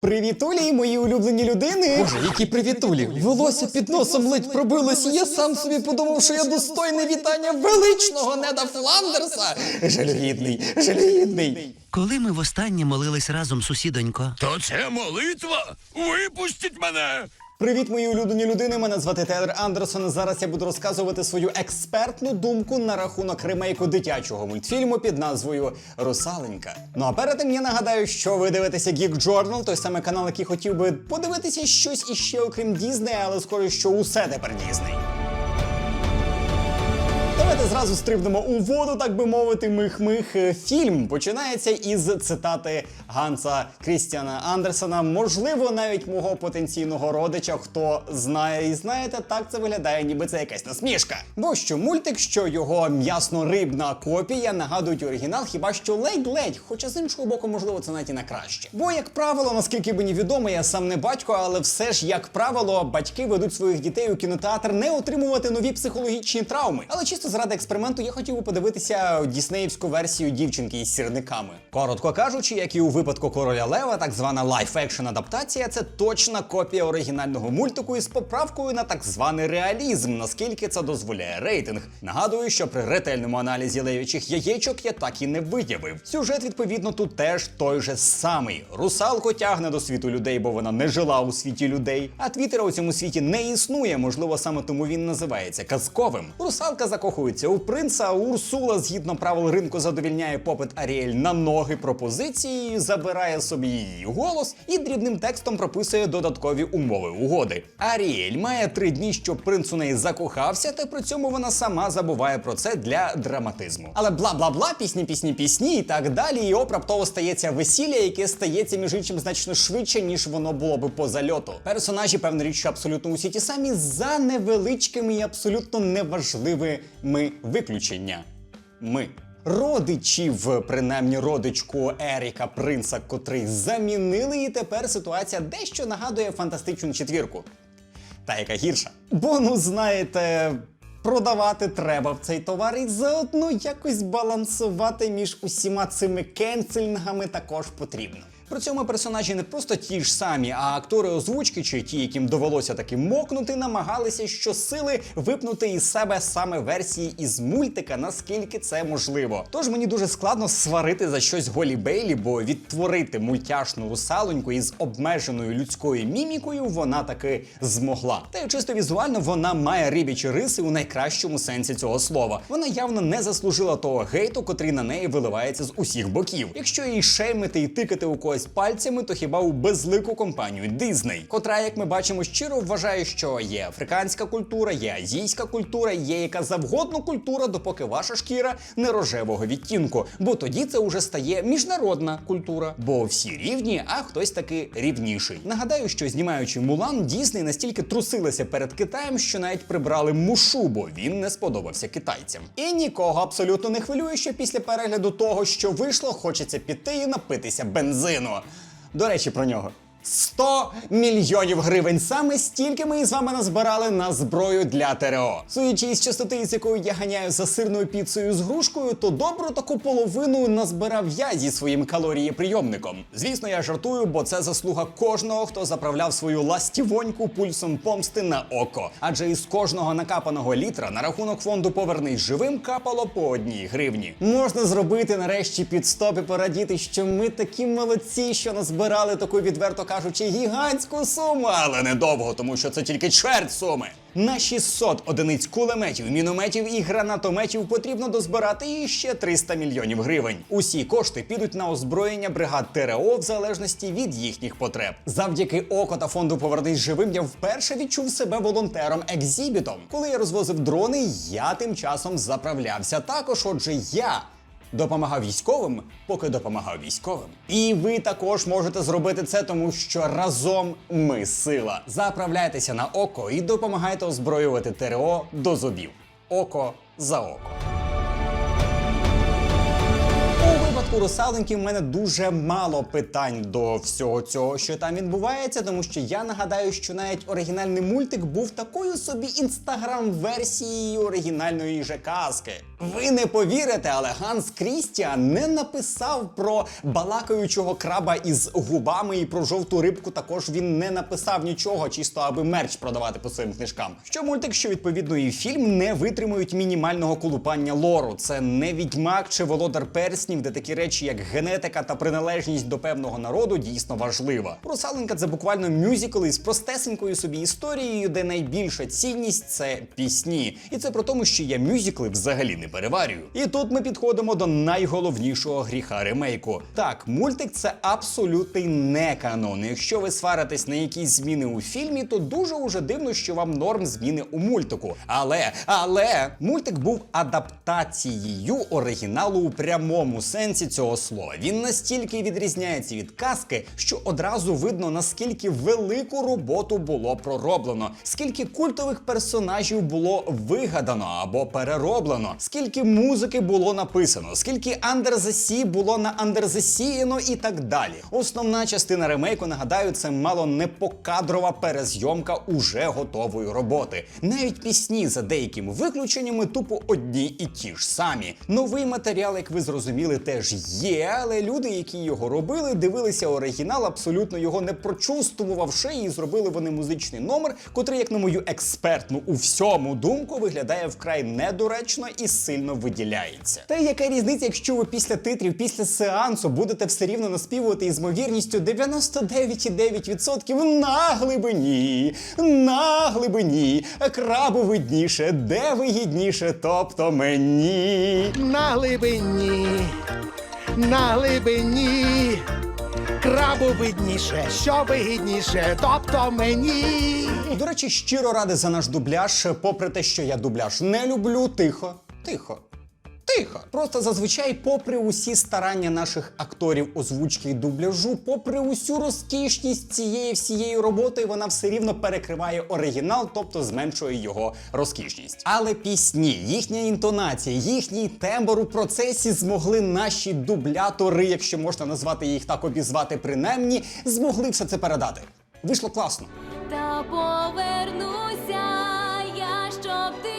Привітулі, мої улюблені людини! Боже, які привітулі! Волосся під носом ледь пробилось, я сам собі подумав, що я достойне вітання величного Неда Фландерса. Жалюгідний, жалюгідний. Коли ми востаннє молились разом, сусідонько? То це молитва? Випустіть мене! Привіт, мої улюблені людини. Мене звати Тедер Андерсон. Зараз я буду розказувати свою експертну думку на рахунок ремейку дитячого мультфільму під назвою Русаленька. Ну а перед тим я нагадаю, що ви дивитеся Geek Journal, той самий канал, який хотів би подивитися щось іще окрім Дізнея, але скоро що усе тепер Дізней. Давайте зразу стрибнемо у воду, так би мовити, мих-мих. Е, Фільм починається із цитати Ганса Крістіана Андерсона, можливо, навіть мого потенційного родича, хто знає і знаєте, так це виглядає, ніби це якась насмішка. Бо що мультик, що його м'ясно-рибна копія нагадують оригінал, хіба що ледь-ледь, хоча з іншого боку, можливо, це навіть і на краще. Бо, як правило, наскільки мені відомо, я сам не батько, але все ж, як правило, батьки ведуть своїх дітей у кінотеатр не отримувати нові психологічні травми. Але чисто заради експерименту я хотів би подивитися діснеївську версію дівчинки із сірниками. Коротко кажучи, як і у випадку короля Лева, так звана лайф-екшн адаптація це точна копія оригінального мультику із поправкою на так званий реалізм, наскільки це дозволяє рейтинг. Нагадую, що при ретельному аналізі левічих яєчок я так і не виявив. Сюжет, відповідно, тут теж той же самий. Русалко тягне до світу людей, бо вона не жила у світі людей. А твіттера у цьому світі не існує, можливо, саме тому він називається казковим. Русалка закохується у принца, Урсула, згідно правил ринку, задовільняє попит Аріель на ноги пропозиції, забирає собі її голос і дрібним текстом прописує додаткові умови угоди. Аріель має три дні, щоб принц у неї закохався, та при цьому вона сама забуває про це для драматизму. Але бла бла бла, пісні, пісні, пісні і так далі. І оп, раптово стається весілля, яке стається між іншим значно швидше, ніж воно було би по зальоту. Персонажі, певна річ, що абсолютно усі ті самі за невеличкими і абсолютно неважливими виключення. Ми. Родичів, принаймні родичку Еріка Принца, котрий замінили, і тепер ситуація дещо нагадує фантастичну четвірку. Та яка гірша. Бо, ну знаєте, продавати треба в цей товар і заодно якось балансувати між усіма цими кенсельнгами також потрібно. При цьому персонажі не просто ті ж самі, а актори озвучки чи ті, яким довелося таки мокнути, намагалися щосили випнути із себе саме версії із мультика, наскільки це можливо. Тож мені дуже складно сварити за щось Голі Бейлі, бо відтворити мультяшну русалоньку із обмеженою людською мімікою вона таки змогла. Та й чисто візуально вона має рибічі риси у найкращому сенсі цього слова. Вона явно не заслужила того гейту, котрий на неї виливається з усіх боків. Якщо її шеймити і тикати у когось пальцями, то хіба у безлику компанію Дизней, котра, як ми бачимо, щиро вважає, що є африканська культура, є азійська культура, є яка завгодно культура, допоки ваша шкіра не рожевого відтінку. Бо тоді це уже стає міжнародна культура. Бо всі рівні, а хтось таки рівніший. Нагадаю, що знімаючи Мулан, Дісней настільки трусилися перед Китаєм, що навіть прибрали мушу, бо він не сподобався китайцям. І нікого абсолютно не хвилює, що після перегляду того, що вийшло, хочеться піти і напитися бензину. До речі, про нього. 100 мільйонів гривень. Саме стільки ми із вами назбирали на зброю для ТРО. Судячи із частоти, з якою я ганяю за сирною піцею з грушкою, то добру таку половину назбирав я зі своїм калорієприйомником. Звісно, я жартую, бо це заслуга кожного, хто заправляв свою ластівоньку пульсом помсти на око. Адже із кожного накапаного літра на рахунок фонду Повернись живим капало по одній гривні. Можна зробити нарешті підстоп і порадіти, що ми такі молодці, що назбирали таку відверто кажучи гігантську суму, але недовго, тому що це тільки чверть суми. На 600 одиниць кулеметів, мінометів і гранатометів потрібно дозбирати іще 300 мільйонів гривень. Усі кошти підуть на озброєння бригад ТРО в залежності від їхніх потреб. Завдяки око та фонду Повернись живим я вперше відчув себе волонтером екзібітом. Коли я розвозив дрони, я тим часом заправлявся також. Отже, я допомагав військовим, поки допомагав військовим. І ви також можете зробити це, тому що разом ми сила. Заправляйтеся на око і допомагайте озброювати ТРО до зубів. Око за око. У русаленьки в мене дуже мало питань до всього цього, що там відбувається, тому що я нагадаю, що навіть оригінальний мультик був такою собі інстаграм-версією оригінальної же казки. Ви не повірите, але Ганс Крістіан не написав про балакаючого краба із губами і про жовту рибку. Також він не написав нічого, чисто аби мерч продавати по своїм книжкам. Що мультик, що відповідно і фільм не витримують мінімального колупання лору. Це не відьмак чи володар перснів, де такі речі, як генетика та приналежність до певного народу, дійсно важлива. Русаленька це буквально мюзикл із простесенькою собі історією, де найбільша цінність це пісні. І це про тому, що я мюзикли взагалі не переварюю. І тут ми підходимо до найголовнішого гріха ремейку. Так, мультик це абсолютний не канон. Якщо ви сваритесь на якісь зміни у фільмі, то дуже уже дивно, що вам норм зміни у мультику. Але, але мультик був адаптацією оригіналу у прямому сенсі цього слова. Він настільки відрізняється від казки, що одразу видно наскільки велику роботу було пророблено, скільки культових персонажів було вигадано або перероблено, скільки музики було написано, скільки Sea було на Sea і так далі. Основна частина ремейку, нагадаю, це мало не покадрова перезйомка уже готової роботи. Навіть пісні за деякими виключеннями тупо одні і ті ж самі. Новий матеріал, як ви зрозуміли, теж є, але люди, які його робили, дивилися оригінал, абсолютно його не прочувствувавши, і зробили вони музичний номер, котрий, як на мою експертну у всьому думку, виглядає вкрай недоречно і сильно виділяється. Та яка різниця, якщо ви після титрів, після сеансу будете все рівно наспівувати із ймовірністю 99,9% на глибині, на глибині, крабу видніше, де вигідніше, тобто мені. на глибині, на глибині, крабу видніше, що вигідніше, тобто мені. До речі, щиро радий за наш дубляж, попри те, що я дубляж не люблю, тихо, тихо. Тихо. Просто зазвичай, попри усі старання наших акторів озвучки і дубляжу, попри усю розкішність цієї всієї роботи, вона все рівно перекриває оригінал, тобто зменшує його розкішність. Але пісні, їхня інтонація, їхній тембр у процесі змогли наші дублятори, якщо можна назвати їх так обізвати принаймні, змогли все це передати. Вийшло класно. Та повернуся я, щоб ти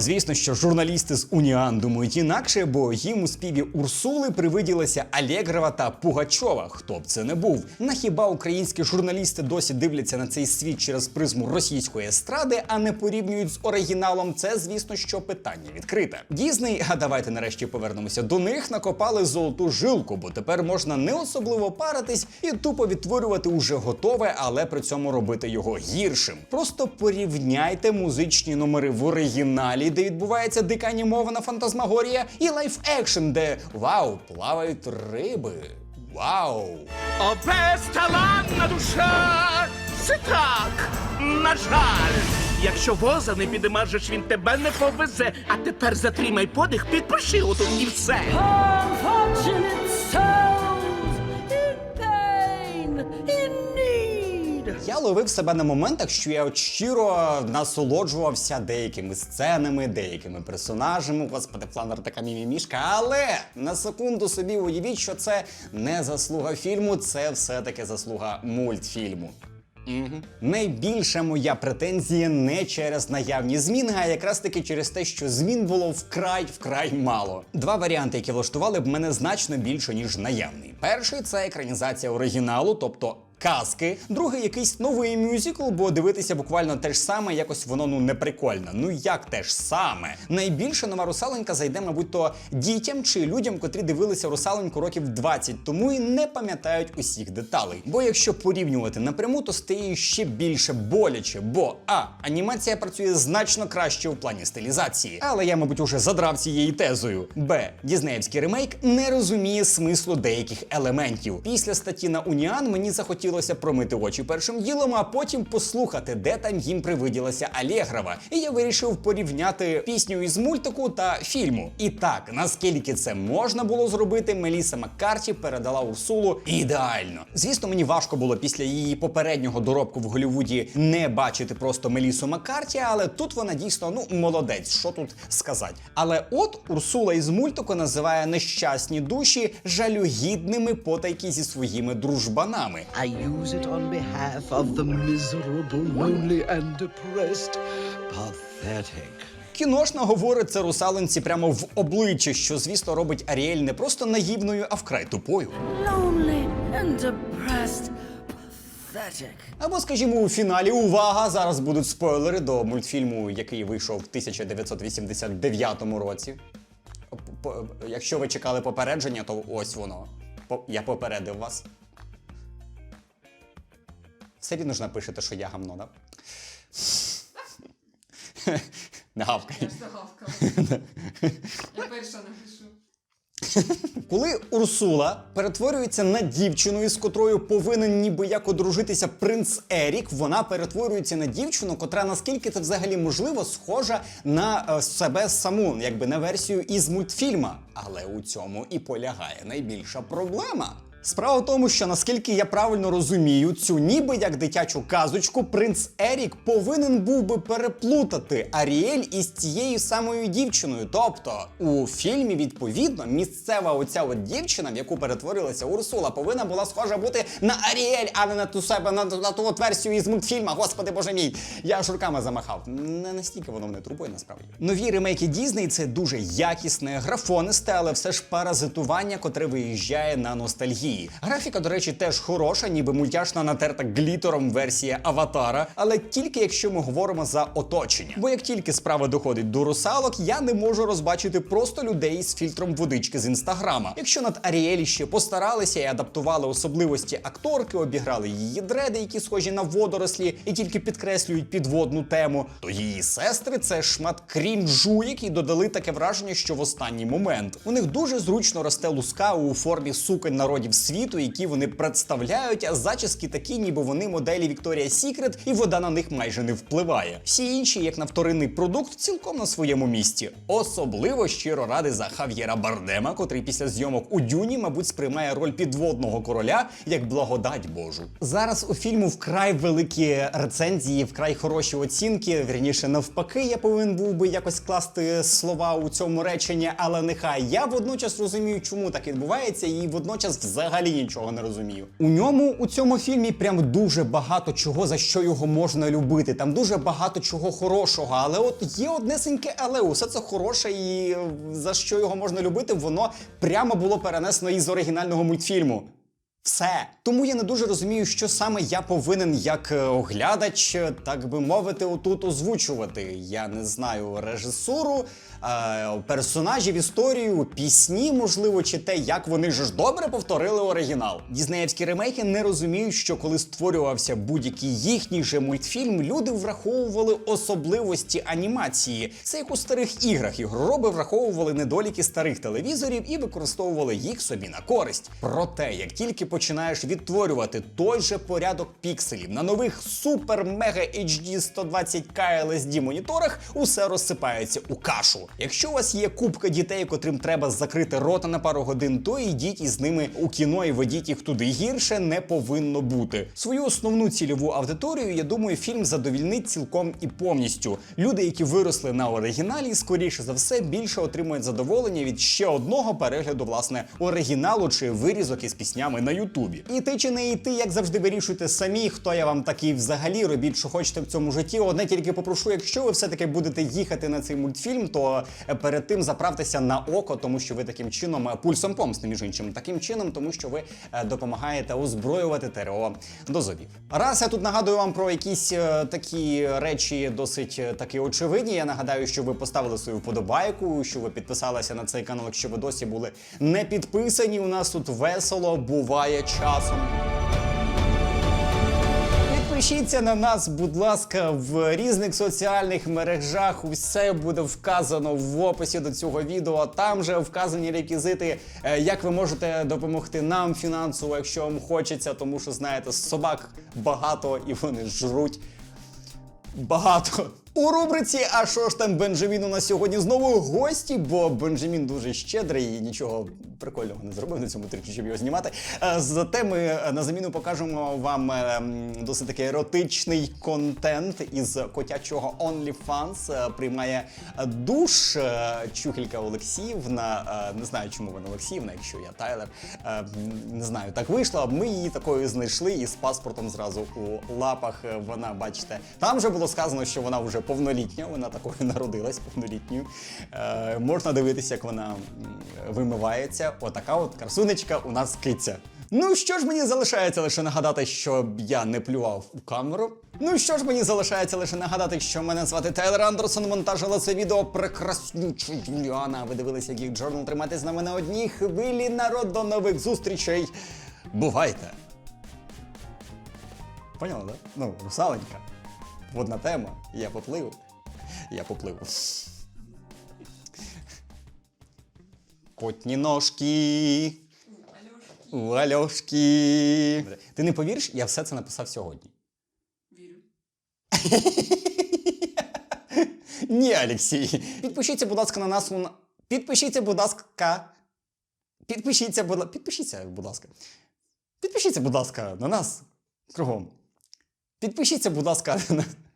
Звісно, що журналісти з Уніан думають інакше, бо їм у співі Урсули привиділася Алєгрова та Пугачова. Хто б це не був. На хіба українські журналісти досі дивляться на цей світ через призму російської естради, а не порівнюють з оригіналом? Це, звісно, що питання відкрите. Дізней, а давайте нарешті повернемося до них. Накопали золоту жилку, бо тепер можна не особливо паритись і тупо відтворювати уже готове, але при цьому робити його гіршим. Просто порівняйте музичні номери в оригіналі, де відбувається дика анімована фантазмагорія, і лайф екшн, де вау, плавають риби. Вау! О, безталанна душа! Це так, на жаль. Якщо воза не підемажеш, він тебе не повезе. А тепер затримай подих, підпиши отут і все. Unfortunate Я ловив себе на моментах, що я от щиро насолоджувався деякими сценами, деякими персонажами. Господи, фланер така мімімішка. Але на секунду собі уявіть, що це не заслуга фільму, це все-таки заслуга мультфільму. Угу. Найбільша моя претензія не через наявні зміни, а якраз таки через те, що змін було вкрай вкрай мало. Два варіанти, які влаштували б мене значно більше, ніж наявний. Перший це екранізація оригіналу, тобто. Казки, другий якийсь новий мюзикл, бо дивитися буквально те ж саме, якось воно ну не прикольно. Ну як те ж саме? Найбільше нова русаленька зайде, мабуть, то дітям чи людям, котрі дивилися русаленьку років 20 тому і не пам'ятають усіх деталей. Бо якщо порівнювати напряму, то стає ще більше боляче, бо а анімація працює значно краще у плані стилізації. Але я, мабуть, уже задрав цією тезою. Б. Дізнеївський ремейк не розуміє смислу деяких елементів. Після статті на Уніан мені захотілося хотілося промити очі першим ділом, а потім послухати, де там їм привиділася Алєгрова. І я вирішив порівняти пісню із мультику та фільму. І так, наскільки це можна було зробити, Меліса Маккарті передала Урсулу ідеально. Звісно, мені важко було після її попереднього доробку в Голлівуді не бачити просто Мелісу Маккарті, але тут вона дійсно ну молодець. Що тут сказати? Але от Урсула із мультику називає нещасні душі жалюгідними потайки зі своїми дружбанами. Use it on behalf of the miserable, lonely, and depressed. Pathetic. Кіношна говорить це русалонці прямо в обличчя, що звісно робить Аріель не просто наївною, а вкрай тупою. Lonely and depressed. Pathetic. Або, скажімо, у фіналі увага! Зараз будуть спойлери до мультфільму, який вийшов в 1989 році. П- Якщо ви чекали попередження, то ось воно. По- Я попередив вас. Все рівно ж напишете, що я гамно, да? Не гавкай. Я перша напишу. Коли Урсула перетворюється на дівчину, із котрою повинен ніби як одружитися принц Ерік, вона перетворюється на дівчину, котра наскільки це взагалі можливо схожа на е, себе саму, якби на версію із мультфільма. Але у цьому і полягає найбільша проблема. Справа в тому, що наскільки я правильно розумію, цю ніби як дитячу казочку, принц Ерік повинен був би переплутати Аріель із цією самою дівчиною. Тобто у фільмі, відповідно, місцева оця от дівчина, в яку перетворилася Урсула, повинна була схожа бути на Аріель, а не на ту себе на, на ту от версію із мультфільма. Господи боже мій, я аж руками замахав. Не настільки воно мене турбує, насправді. Нові ремейки Дізней це дуже якісне, графонисте, але все ж паразитування, котре виїжджає на ностальгії. Графіка, до речі, теж хороша, ніби мультяшна натерта глітером версія аватара, але тільки якщо ми говоримо за оточення. Бо як тільки справа доходить до русалок, я не можу розбачити просто людей з фільтром водички з інстаграма. Якщо над Аріелі ще постаралися і адаптували особливості акторки, обіграли її дреди, які схожі на водорослі, і тільки підкреслюють підводну тему, то її сестри це шмат крінжу, який додали таке враження, що в останній момент у них дуже зручно росте луска у формі суконь народів світу, які вони представляють, а зачіски такі, ніби вони моделі Вікторія Сікрет, і вода на них майже не впливає. Всі інші, як на вторинний продукт, цілком на своєму місці. Особливо щиро радий за Хав'єра Бардема, котрий після зйомок у Дюні, мабуть, сприймає роль підводного короля як благодать Божу. Зараз у фільму вкрай великі рецензії, вкрай хороші оцінки. Вірніше, навпаки, я повинен був би якось класти слова у цьому реченні, але нехай я водночас розумію, чому так відбувається, і водночас взагалі нічого не розумію. У ньому у цьому фільмі прям дуже багато чого за що його можна любити. Там дуже багато чого хорошого, але от є однесеньке, але усе це хороше, і е, за що його можна любити, воно прямо було перенесено із оригінального мультфільму. Все. Тому я не дуже розумію, що саме я повинен як е, оглядач, е, так би мовити, отут озвучувати. Я не знаю режисуру, е, персонажів, історію, пісні, можливо, чи те, як вони ж добре повторили оригінал. Дізнеївські ремейки не розуміють, що коли створювався будь-який їхній же мультфільм, люди враховували особливості анімації. Це як у старих іграх. Ігророби враховували недоліки старих телевізорів і використовували їх собі на користь. Проте, як тільки починаєш відтворювати той же порядок пікселів на нових супер мега HD 120K LSD моніторах, усе розсипається у кашу. Якщо у вас є купка дітей, котрим треба закрити рота на пару годин, то йдіть із ними у кіно і ведіть їх туди. Гірше не повинно бути. Свою основну цільову аудиторію, я думаю, фільм задовільнить цілком і повністю. Люди, які виросли на оригіналі, скоріше за все більше отримують задоволення від ще одного перегляду власне оригіналу чи вирізок із піснями на Ютубі. Іти чи не йти, як завжди вирішуйте самі, хто я вам такий взагалі. Робіть, що хочете в цьому житті. Одне тільки попрошу, якщо ви все-таки будете їхати на цей мультфільм, то е, перед тим заправтеся на око, тому що ви таким чином е, пульсом помсти, між іншим, таким чином, тому що ви е, допомагаєте озброювати ТРО до зубів. Раз я тут нагадую вам про якісь такі речі досить таки очевидні. Я нагадаю, що ви поставили свою вподобайку, що ви підписалися на цей канал, якщо ви досі були не підписані. У нас тут весело буває часом. Підпишіться на нас, будь ласка, в різних соціальних мережах. Усе буде вказано в описі до цього відео. Там же вказані реквізити, е, як ви можете допомогти нам фінансово, якщо вам хочеться, тому що знаєте, собак багато і вони жруть багато. У рубриці А що ж там Бенджамін у нас сьогодні знову гості, бо Бенджамін дуже щедрий і нічого прикольного не зробив на цьому тричі, щоб його знімати. Е, Зате ми е, на заміну покажемо вам е, досить таки еротичний контент із котячого OnlyFans. Приймає душ Чухілька Олексіївна. Не знаю, чому вона Олексіївна, якщо я Тайлер. Не знаю, так вийшло. Ми її такою знайшли і з паспортом зразу у лапах. Вона, бачите, там вже було сказано, що вона вже повнолітня, вона такою народилась повнолітньою. Е, можна дивитися, як вона вимивається. Отака от красунечка у нас киця. Ну що ж мені залишається лише нагадати, щоб я не плював у камеру. Ну що ж мені залишається лише нагадати, що мене звати Тайлер Андерсон. Монтажила це відео прекраснюча Юліана. Ви дивилися. Тримайте з нами на одній хвилі. Народ до нових зустрічей. Бувайте! Поняла, да? Ну, русаленька. Водна тема. Я поплив. Я поплив. Котні ножки. У Альошки. Ти не повіриш, я все це написав сьогодні. Вірю. Ні, Олексій. Підпишіться, будь ласка, на нас. у Підпишіться, будь ласка. Підпишіться, будь ласка. Підпишіться, будь ласка. Підпишіться, будь ласка, на нас кругом. Підпишіться, будь ласка.